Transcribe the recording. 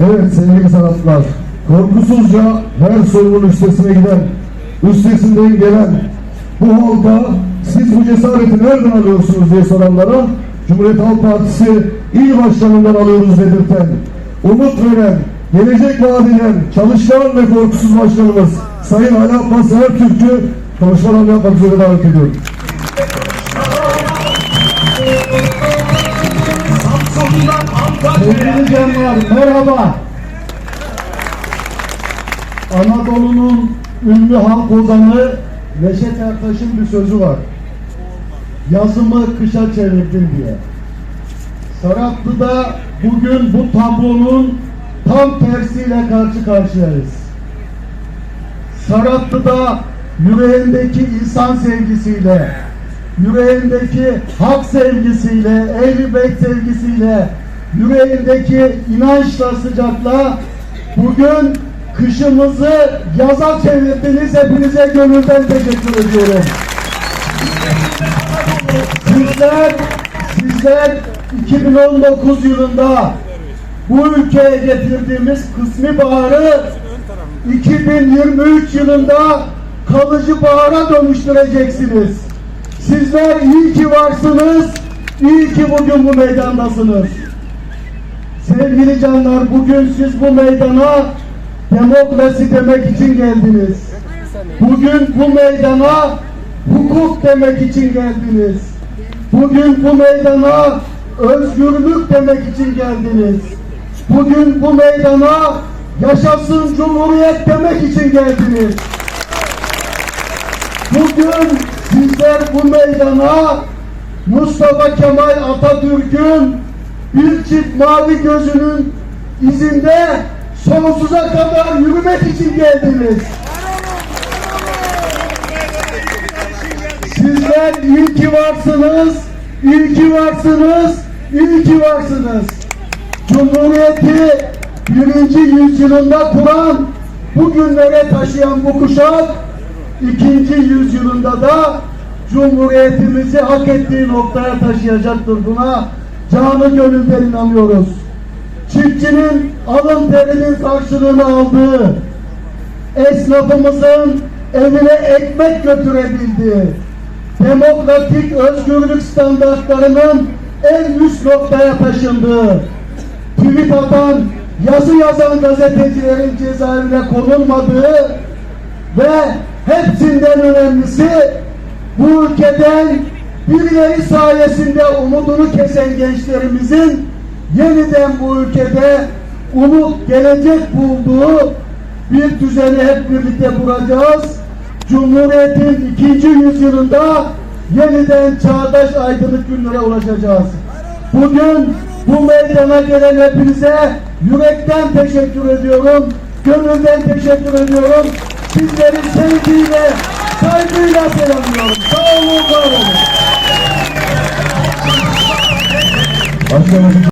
Evet sevgili sanatçılar, korkusuzca her sorunun üstesine giden, üstesinden gelen bu halka siz bu cesareti nereden alıyorsunuz diye soranlara Cumhuriyet Halk Partisi il başkanından alıyoruz dedirten, umut veren, gelecek vaat eden, çalışkan ve korkusuz başkanımız Sayın Ali Abbas Ertürk'ü konuşmalarını yapmak üzere davet ediyorum. Canlar merhaba. Anadolu'nun ünlü halk ozanı Neşet Ertaş'ın bir sözü var. Yazımı kışa çevirdim diye. Saratlı'da bugün bu tablonun tam tersiyle karşı karşıyayız. Saratlı'da yüreğindeki insan sevgisiyle, yüreğindeki hak sevgisiyle, beyt sevgisiyle, yüreğindeki inançla, sıcakla bugün kışımızı yaza çevirdiniz. Hepinize gönülden teşekkür ediyorum. Sizler, sizler 2019 yılında bu ülkeye getirdiğimiz kısmi baharı 2023 yılında kalıcı bahara dönüştüreceksiniz. Sizler iyi ki varsınız, iyi ki bugün bu meydandasınız. Sevgili canlar, bugün siz bu meydana demokrasi demek için geldiniz. Bugün bu meydana hukuk demek için geldiniz. Bugün bu meydana özgürlük demek için geldiniz. Bugün bu meydana yaşasın cumhuriyet demek için geldiniz. Bugün sizler bu meydana Mustafa Kemal Atatürk'ün bir çift mavi gözünün izinde sonsuza kadar yürümek için geldiniz. Sizler iyi ki varsınız, iyi ki varsınız, iyi ki varsınız. Cumhuriyeti birinci yüzyılında kuran, bugünlere taşıyan bu kuşak, ikinci yüzyılında da Cumhuriyetimizi hak ettiği noktaya taşıyacaktır. Buna canı gönülden inanıyoruz. Çiftçinin alın terinin karşılığını aldığı, esnafımızın evine ekmek götürebildiği, demokratik özgürlük standartlarının en üst noktaya taşındığı, tweet atan, yazı yazan gazetecilerin cezaevine konulmadığı ve hepsinden önemlisi bu ülkeden birileri sayesinde umudunu kesen gençlerimizin yeniden bu ülkede umut gelecek bulduğu bir düzeni hep birlikte kuracağız. Cumhuriyetin ikinci yüzyılında yeniden çağdaş aydınlık günlere ulaşacağız. Bugün bu meydana gelen hepinize yürekten teşekkür ediyorum. Gönülden teşekkür ediyorum. Sizleri sevgiyle, saygıyla selamlıyorum. Sağ olun, var olun. 好谢谢老